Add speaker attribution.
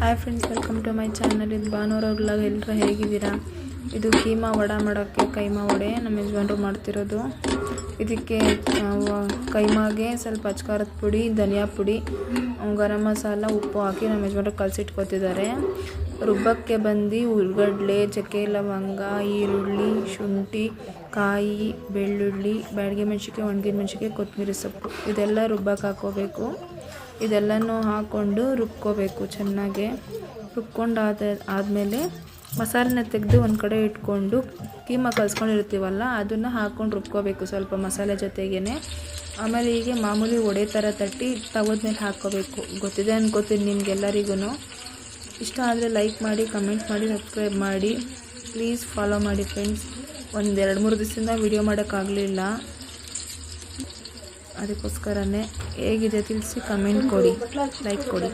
Speaker 1: Hi friends welcome to my channel ಇದು ಭಾನುವಾರ ಎಲ್ಲರೂ ಹೇಗಿದ್ದೀರಾ? ಇದು ಕೀಮಾ ವಡ ಮಾಡೋಕ್ಕೆ ಕೈಮಾ ವಡೆ. ನಮ್ಮ ಯಜಮಾನರು ಮಾಡ್ತಿರೋದು. ಇದಕ್ಕೆ ಕೈಮಾಗೆ ಸ್ವಲ್ಪ ಅಚ್ಕಾರದ ಪುಡಿ, ಧನಿಯಾ ಪುಡಿ ಗರಂ ಮಸಾಲ, ಉಪ್ಪು ಹಾಕಿ ನಮ್ಮ ಯಜಮಾನರು ಕಲಸಿಟ್ಕೋತಿದ್ದಾರೆ. ರುಬ್ಬಕ್ಕೆ ಬಂದು ಉಳ್ಳಗಡ್ಲೆ ಚಕ್ಕೆ ಲವಂಗ, ಈರುಳ್ಳಿ, ಶುಂಠಿ, ಕಾಯಿ, ಬೆಳ್ಳುಳ್ಳಿ, ಬ್ಯಾಡಿಗೆ ಮೆಣಸಿಕೆ ಒಣಗಿದ ಮೆಣಸಿಕೆ ಕೊತ್ತಂಬರಿ ಸೊಪ್ಪು. ಇದೆಲ್ಲ ರುಬ್ಬಕ್ಕೆ ಹಾಕ್ಕೋಬೇಕು. ಇದೆಲ್ಲನೂ ಹಾಕ್ಕೊಂಡು ರುಬ್ಕೋಬೇಕು ಚೆನ್ನಾಗೆ. ರುಬ್ಕೊಂಡಾದ, ಆದಮೇಲೆ ಮಸಾಲೆನ ತೆಗೆದು ಒಂದು ಕಡೆ ಇಟ್ಕೊಂಡು ಕೀಮ ಕಲ್ಸ್ಕೊಂಡಿರ್ತೀವಲ್ಲ, ಅದನ್ನು ಹಾಕ್ಕೊಂಡು ರುಬ್ಕೋಬೇಕು ಸ್ವಲ್ಪ ಮಸಾಲೆ ಜೊತೆಗೇ ಆಮೇಲೆ ಹೀಗೆ ಮಾಮೂಲಿ ಒಡೆ ಥರ ತಟ್ಟಿ ಮೇಲೆ ಹಾಕ್ಕೋಬೇಕು ಗೊತ್ತಿದೆ ಅನ್ಕೋತೀನಿ ನಿಮಗೆಲ್ಲರಿಗೂ ಇಷ್ಟ ಆದರೆ ಲೈಕ್ ಮಾಡಿ, ಕಮೆಂಟ್ ಮಾಡಿ, ಸಬ್ಸ್ಕ್ರೈಬ್ ಮಾಡಿ. ಪ್ಲೀಸ್ ಫಾಲೋ ಮಾಡಿ ಫ್ರೆಂಡ್ಸ್. ಒಂದು ಎರಡು ಮೂರು ದಿವಸದಿಂದ ವೀಡಿಯೋ ಮಾಡೋಕ್ಕಾಗಲಿಲ್ಲ. ಅದಕ್ಕೋಸ್ಕರನೇ ಹೇಗಿದೆ ತಿಳಿಸಿ ಕಮೆಂಟ್ ಕೊಡಿ ಲೈಕ್ ಕೊಡಿ.